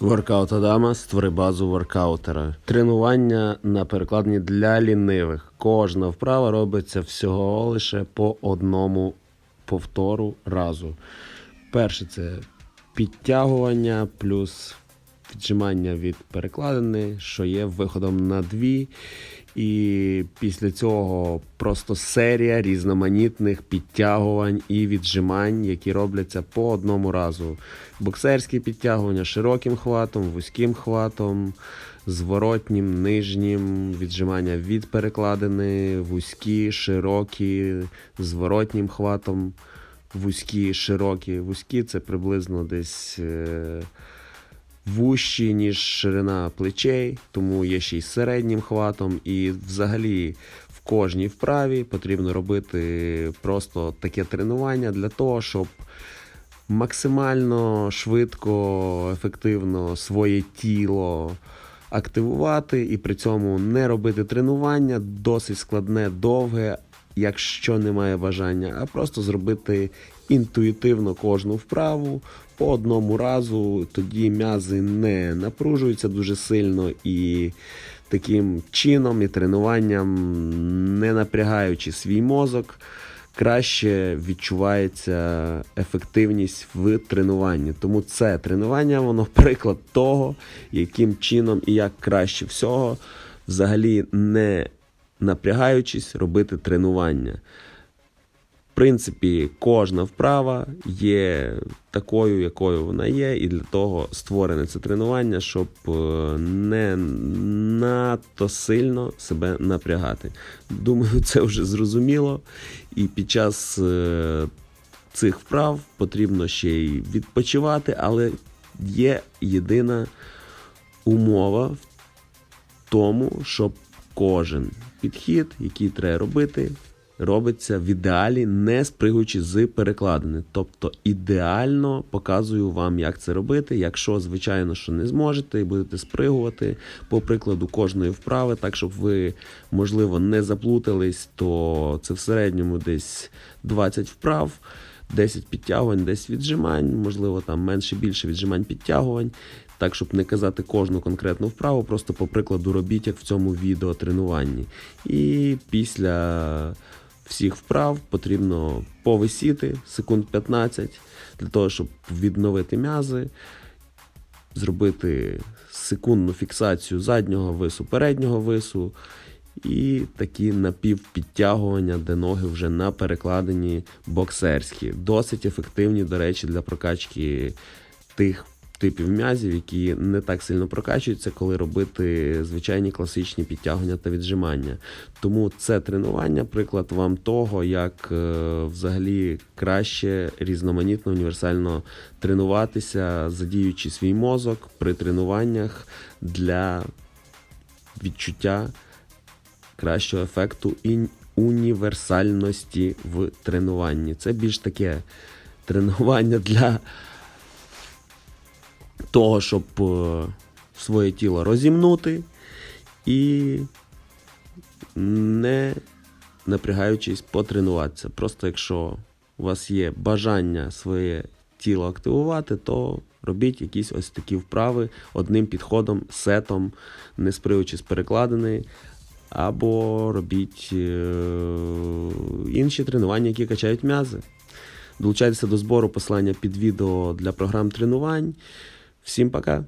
Воркаут Адама створи базу воркаутера. Тренування на перекладні для лінивих. Кожна вправа робиться всього лише по одному повтору разу. Перше це підтягування плюс віджимання від перекладини, що є виходом на дві. І після цього просто серія різноманітних підтягувань і віджимань, які робляться по одному разу. Боксерські підтягування широким хватом, вузьким хватом, зворотнім, нижнім, віджимання від перекладини, вузькі, широкі, зворотнім хватом, вузькі, широкі. Вузькі це приблизно десь. е, вущі, ніж ширина плечей, тому є ще й середнім хватом. І взагалі в кожній вправі потрібно робити просто таке тренування для того, щоб максимально швидко, ефективно своє тіло активувати і при цьому не робити тренування досить складне, довге, якщо немає бажання, а просто зробити інтуїтивно кожну вправу по одному разу. Тоді м'язи не напружуються дуже сильно і таким чином і тренуванням, не напрягаючи свій мозок. Краще відчувається ефективність в тренуванні. Тому це тренування, воно приклад того, яким чином і як краще всього, взагалі не напрягаючись, робити тренування. Принципі, кожна вправа є такою, якою вона є, і для того створене це тренування, щоб е, не надто сильно себе напрягати. Думаю, це вже зрозуміло. І під час е, цих вправ потрібно ще й відпочивати, але є єдина умова в тому, щоб кожен підхід, який треба робити, робиться в ідеалі, не спригуючи з перекладини. Тобто ідеально показую вам, як це робити. Якщо, звичайно, що не зможете і будете спригувати по прикладу кожної вправи, так щоб ви, можливо, не заплутались, то це в середньому десь 20 вправ. 10 підтягувань, 10 віджимань, можливо, там менше більше віджимань підтягувань. Так, щоб не казати кожну конкретну вправу, просто по прикладу робіть, як в цьому відео тренуванні. І після всіх вправ потрібно повисіти секунд 15 для того, щоб відновити м'язи, зробити секундну фіксацію заднього вису, переднього вису. І такі напівпідтягування, де ноги вже на перекладині боксерські. Досить ефективні, до речі, для прокачки тих типів м'язів, які не так сильно прокачуються, коли робити звичайні класичні підтягування та віджимання. Тому це тренування приклад вам того, як е, взагалі краще різноманітно універсально тренуватися, задіючи свій мозок при тренуваннях для відчуття кращого ефекту і універсальності в тренуванні. Це більш таке тренування для того, щоб е, своє тіло розімнути і не напрягаючись потренуватися. Просто якщо у вас є бажання своє тіло активувати, то робіть якісь ось такі вправи одним підходом, сетом, не сприючи з перекладини, або робіть е, інші тренування, які качають м'язи. Долучайтеся до збору посилання під відео для програм тренувань. Всім пока!